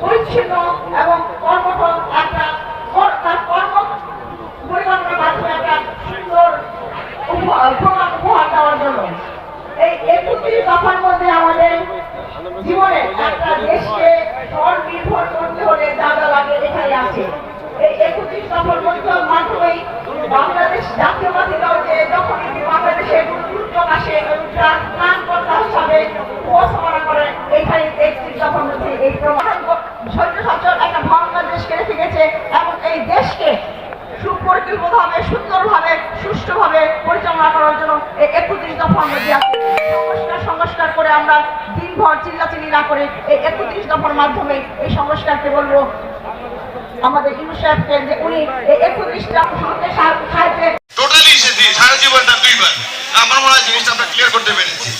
পরিচ্ছন্ন এবং কর্মঠ একটা কর- তার কর্ম পরিকল্পনার মাধ্যমে একটা সুন্দর উপহার প্রোগ্রাম উপহার দেওয়ার জন্য এই একত্রিশ দফার মধ্যে আমাদের জীবনে একটা দেশকে স্বনির্ভর করতে হলে যা যা লাগে এখানে আছে এই একত্রিশ দফার মধ্যে মাধ্যমেই সুষ্ঠুভাবে পরিচালনা করার জন্য একত্রিশ দফার মধ্যে আছে সংস্কার করে আমরা দিনভর চিল্লাচিল্লি না করে এই একত্রিশ দফার মাধ্যমে এই সংস্কারকে বলব। আমাদের ইনু সাহেবকে যে উনি একত্রিশটা সাহায্যে আমার মনে হয় জিনিসটা আমরা ক্লিয়ার করতে পেরেছি।